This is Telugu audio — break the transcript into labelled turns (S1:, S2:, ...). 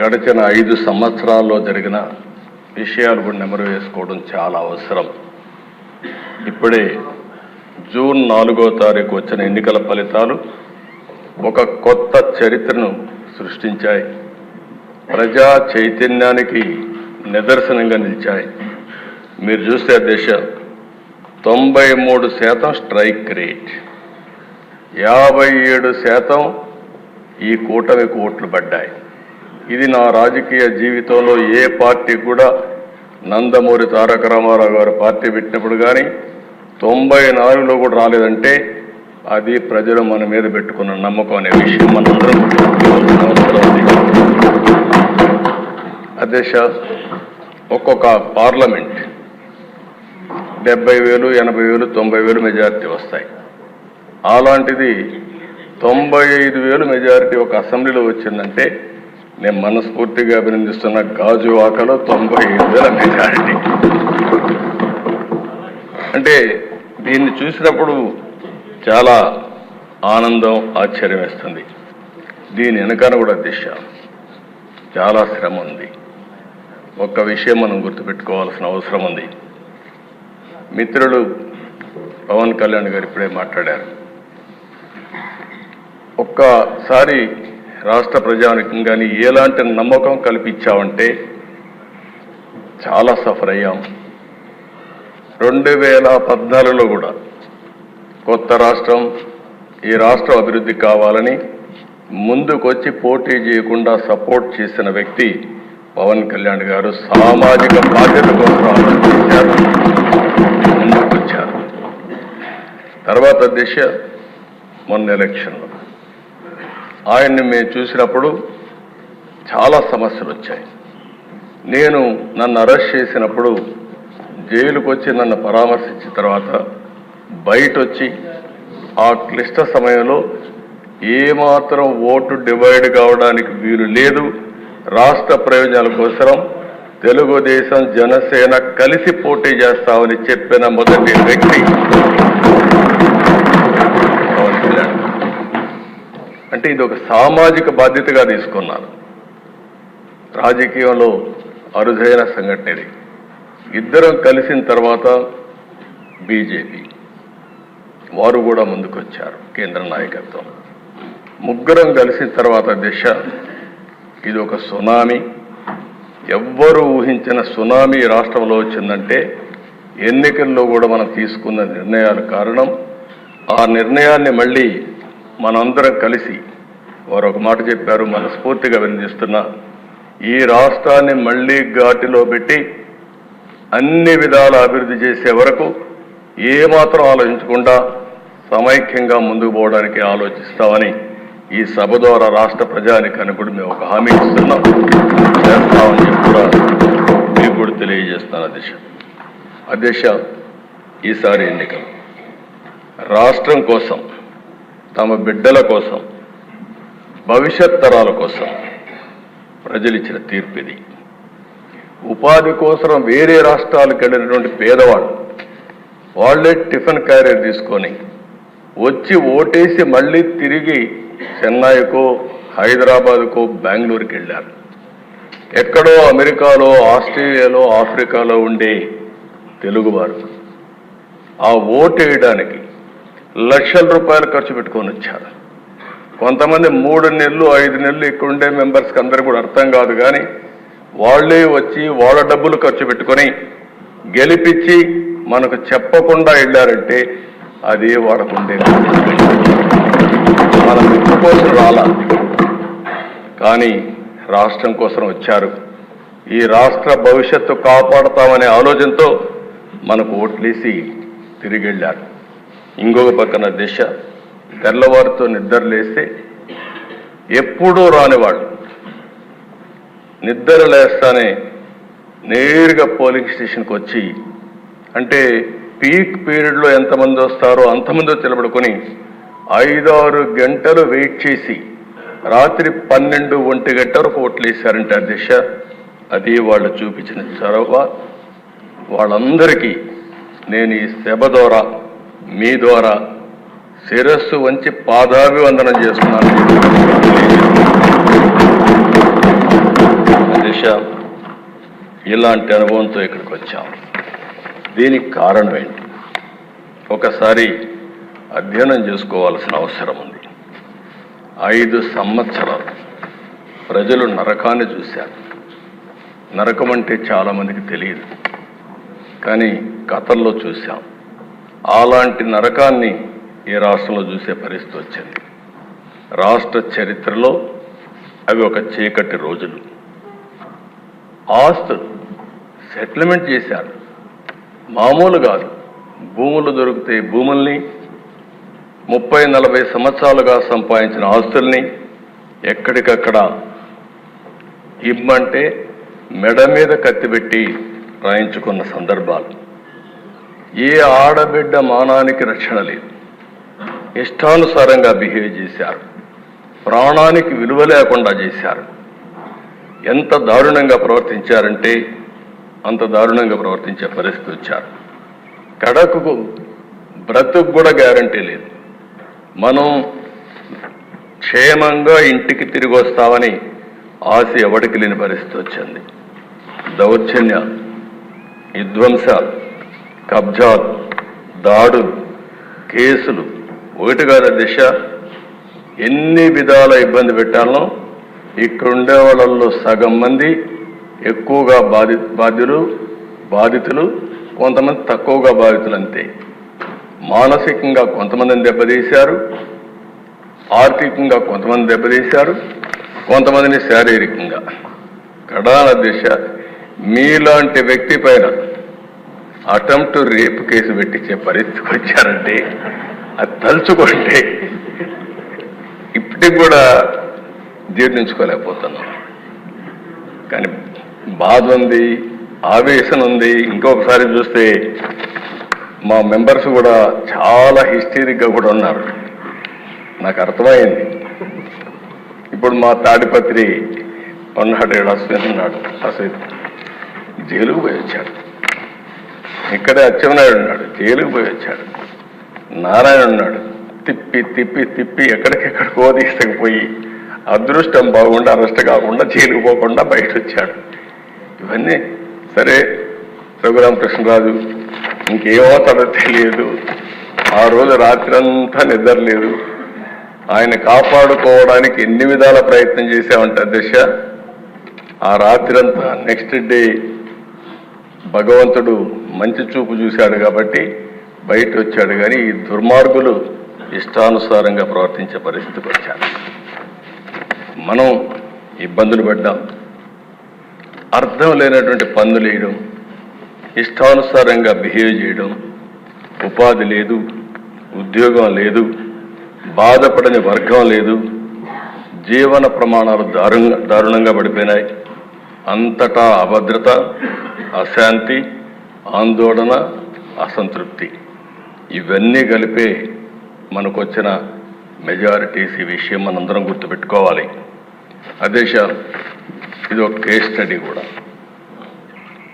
S1: గడిచిన ఐదు సంవత్సరాల్లో జరిగిన విషయాలు కూడా నెమరు వేసుకోవడం చాలా అవసరం. ఇప్పుడే జూన్ నాలుగో తారీఖు వచ్చిన ఎన్నికల ఫలితాలు ఒక కొత్త చరిత్రను సృష్టించాయి. ప్రజా చైతన్యానికి నిదర్శనంగా నిలిచాయి. మీరు చూస్తే దేశ తొంభై మూడు శాతం స్ట్రైక్ రేట్ యాభై ఏడు శాతం ఈ కూటమికి ఓట్లు పడ్డాయి. ఇది నా రాజకీయ జీవితంలో ఏ పార్టీ కూడా నందమూరి తారక రామారావు గారు పార్టీ పెట్టినప్పుడు కానీ తొంభై నాలుగులో కూడా రాలేదంటే అది ప్రజలు మన మీద పెట్టుకున్న నమ్మకం అనే విషయం మనందరం అధ్యక్ష ఒక్కొక్క పార్లమెంట్ డెబ్బై వేలు ఎనభై వేలు తొంభై వేలు మెజారిటీ వస్తాయి. అలాంటిది తొంభై ఐదు వేలు మెజారిటీ ఒక అసెంబ్లీలో వచ్చిందంటే నేను మనస్ఫూర్తిగా అభినందిస్తున్న గాజువాకలో తొంభై ఏడు వేల మెజారిటీ. అంటే దీన్ని చూసినప్పుడు చాలా ఆనందం ఆశ్చర్యం వేస్తుంది. దీని వెనకాల కూడా దిశ. చాలా శ్రమ ఉంది. ఒక్క విషయం మనం గుర్తుపెట్టుకోవాల్సిన అవసరం ఉంది. మిత్రులు పవన్ కళ్యాణ్ గారు ఇప్పుడే మాట్లాడారు. ఒక్కసారి రాష్ట్ర ప్రజానికం కానీ ఎలాంటి నమ్మకం కల్పించామంటే చాలా సఫర్ అయ్యాం. రెండు వేల పద్నాలుగులో కూడా కొత్త రాష్ట్రం ఈ రాష్ట్రం అభివృద్ధి కావాలని ముందుకొచ్చి పోటీ చేయకుండా సపోర్ట్ చేసిన వ్యక్తి పవన్ కళ్యాణ్ గారు సామాజిక బాధ్యత కోసం ఆలోచించారు ముందుకొచ్చారు. తర్వాత దిశ మొన్న ఎలక్షన్లో. ఆయన్ని మేము చూసినప్పుడు చాలా సమస్యలు వచ్చాయి. నేను నన్ను అరెస్ట్ చేసినప్పుడు జైలుకు వచ్చి నన్ను పరామర్శించిన తర్వాత బయట వచ్చి ఆ క్లిష్ట సమయంలో ఏమాత్రం ఓటు డివైడ్ కావడానికి వీలు లేదు. రాష్ట్ర ప్రయోజనాల కోసం తెలుగుదేశం జనసేన కలిసి పోటీ చేస్తామని చెప్పిన మొదటి వ్యక్తి అంటే ఇది ఒక సామాజిక బాధ్యతగా తీసుకున్నారు. రాజకీయంలో అరుదైన సంఘటన ఇది ఇద్దరం కలిసిన తర్వాత బీజేపీ. వారు కూడా ముందుకొచ్చారు కేంద్ర నాయకత్వం. ముగ్గురం కలిసిన తర్వాత దిశ ఇది ఒక సునామీ. ఎవ్వరూ ఊహించిన సునామీ రాష్ట్రంలో వచ్చిందంటే ఎన్నికల్లో కూడా మనం తీసుకున్న నిర్ణయాలు కారణం. ఆ నిర్ణయాన్ని మళ్ళీ మనందరం కలిసి వారు ఒక మాట చెప్పారు మనస్ఫూర్తిగా వినిపిస్తున్నా ఈ రాష్ట్రాన్ని మళ్ళీ ఘాటిలో పెట్టి అన్ని విధాల అభివృద్ధి చేసే వరకు ఏమాత్రం ఆలోచించకుండా సమైక్యంగా ముందుకు పోవడానికి ఆలోచిస్తామని ఈ సభ ద్వారా రాష్ట్ర ప్రజానికాన్ని కూడా మేము ఒక హామీ ఇస్తున్నాం. చేస్తామని చెప్పి కూడా మీకు కూడా తెలియజేస్తాను అధ్యక్ష. అధ్యక్ష ఈసారి ఎన్నికలు. రాష్ట్రం కోసం తమ బిడ్డల కోసం భవిష్యత్ తరాల కోసం ప్రజలు ఇచ్చిన తీర్పు ఇది. ఉపాధి కోసం వేరే రాష్ట్రాలకు వెళ్ళినటువంటి పేదవాళ్ళు వాళ్ళే టిఫిన్ క్యారియర్ తీసుకొని వచ్చి ఓటేసి మళ్ళీ తిరిగి చెన్నైకో హైదరాబాద్కో బెంగళూరుకి వెళ్ళారు. ఎక్కడో అమెరికాలో ఆస్ట్రేలియాలో ఆఫ్రికాలో ఉండే తెలుగువారు ఆ ఓటు వేయడానికి లక్షల రూపాయలు ఖర్చు పెట్టుకొని వచ్చారు. కొంతమంది మూడు నెలలు ఐదు నెలలు ఇక్కడ ఉండే మెంబర్స్కి అందరూ కూడా అర్థం కాదు కానీ వాళ్ళే వచ్చి వాళ్ళ డబ్బులు ఖర్చు పెట్టుకొని గెలిపించి మనకు చెప్పకుండా వెళ్ళారంటే అది వాడకుండే మన ముక్కు కోసం రాలా. కానీ రాష్ట్రం కోసం వచ్చారు. ఈ రాష్ట్ర భవిష్యత్తు కాపాడతామనే ఆలోచనతో మనకు ఓట్లేసి తిరిగి వెళ్ళారు. ఇంకొక పక్కన దిశ. తెల్లవారితో నిద్ర లేస్తే ఎప్పుడూ రానివాడు. నిద్ర లేస్తానే నేరుగా పోలింగ్ స్టేషన్కి వచ్చి అంటే పీక్ పీరియడ్లో ఎంతమంది వస్తారో అంతమందో తెలబడుకొని ఐదారు గంటలు వెయిట్ చేసి రాత్రి పన్నెండు ఒంటి గంట వరకు ఓట్లు ఆ దిశ. అది వాళ్ళు చూపించిన చొరవ. వాళ్ళందరికీ నేను ఈ సభ ద్వారా మీ ద్వారా శిరస్సు వంచి పాదాభివందనం చేస్తున్నాను. ఇలాంటి అనుభవంతో ఇక్కడికి వచ్చాం. దీనికి కారణం ఏంటి? ఒకసారి అధ్యయనం చేసుకోవాల్సిన అవసరం ఉంది. ఐదు సంవత్సరాలు ప్రజలు నరకాన్ని చూశారు. నరకం అంటే చాలామందికి తెలియదు. కానీ కథల్లో చూశాం. అలాంటి నరకాన్ని ఈ రాష్ట్రంలో చూసే పరిస్థితి వచ్చింది. రాష్ట్ర చరిత్రలో అవి ఒక చీకటి రోజులు. ఆస్తు సెటిల్మెంట్ చేశారు. మామూలు కాదు. భూములు దొరికితే భూముల్ని ముప్పై నలభై సంవత్సరాలుగా సంపాదించిన ఆస్తుల్ని ఎక్కడికక్కడ ఇమ్మంటే మెడ మీద కత్తిపెట్టి రాయించుకున్న సందర్భాలు. ఏ ఆడబిడ్డ మానానికి రక్షణ లేదు. ఇష్టానుసారంగా బిహేవ్ చేశారు. ప్రాణానికి విలువ లేకుండా చేశారు. ఎంత దారుణంగా ప్రవర్తించారంటే అంత దారుణంగా ప్రవర్తించే పరిస్థితి వచ్చారు. కడకు బ్రతుకు కూడా గ్యారంటీ లేదు. మనం క్షేమంగా ఇంటికి తిరిగి వస్తామని ఆశ ఎవడికి లేని పరిస్థితి వచ్చింది. దౌర్జన్యాలు విధ్వంసాలు కబ్జాలు దాడులు కేసులు. ఒకటి కాదు దిశ. ఎన్ని విధాల ఇబ్బంది పెట్టాలో ఇక్కడ ఉండే వాళ్ళల్లో సగం మంది ఎక్కువగా బాధి బాధ్యులు బాధితులు కొంతమంది తక్కువగా బాధితులు అంతే. మానసికంగా కొంతమందిని దెబ్బతీశారు ఆర్థికంగా కొంతమంది దెబ్బతీశారు కొంతమందిని శారీరకంగా. కడాల దిశ. మీలాంటి వ్యక్తి పైన అటెంప్ట్ రేపు కేసు పెట్టించే పరిస్థితికి వచ్చారంటే అది తలుచుకుంటే ఇప్పటికి కూడా జీర్ణించుకోలేకపోతున్నాం కానీ బాధ ఉంది ఆవేశం ఉంది. ఇంకొకసారి చూస్తే మా మెంబర్స్ కూడా చాలా హిస్టరిక్గా కూడా ఉన్నారు. నాకు అర్థమైంది. ఇప్పుడు మా తాడిపత్రి ఉన్నాడు ఈడ అశ్విన్ ఉన్నాడు. అశ్విన్ జైలుకు పోయి వచ్చాడు. ఇక్కడే అచ్చెన్నాయుడు ఉన్నాడు జైలుకు పోయి వచ్చాడు. నారాయణ ఉన్నాడు తిప్పి తిప్పి తిప్పి ఎక్కడికెక్కడికో తీసుకుపోయి అదృష్టం బాగుండా అరెస్ట్ కాకుండా జైలుకు పోకుండా బయట వచ్చాడు ఇవన్నీ సరే రఘురామకృష్ణరాజు ఇంకేమవుతాడో తెలియదు. ఆ రోజు రాత్రంతా నిద్ర లేదు. ఆయన కాపాడుకోవడానికి ఎన్ని విధాల ప్రయత్నం చేశామంటే దశ ఆ రాత్రంతా నెక్స్ట్ డే భగవంతుడు మంచి చూపు చూశాడు కాబట్టి బయట వచ్చాడు కానీ ఈ దుర్మార్గులు ఇష్టానుసారంగా ప్రవర్తించే పరిస్థితికి వచ్చారు. మనం ఇబ్బందులు పడ్డాం. అర్థం లేనటువంటి పన్నులు వేయడం ఇష్టానుసారంగా బిహేవ్ చేయడం ఉపాధి లేదు ఉద్యోగం లేదు బాధపడని వర్గం లేదు జీవన ప్రమాణాలు దారుణంగా దారుణంగా పడిపోయినాయి. అంతటా అభద్రత అశాంతి ఆందోళన అసంతృప్తి. ఇవన్నీ కలిపే మనకొచ్చిన మెజారిటీస్ ఈ విషయం మనందరం గుర్తుపెట్టుకోవాలి. అదే ఇది ఒక కేస్ స్టడీ కూడా.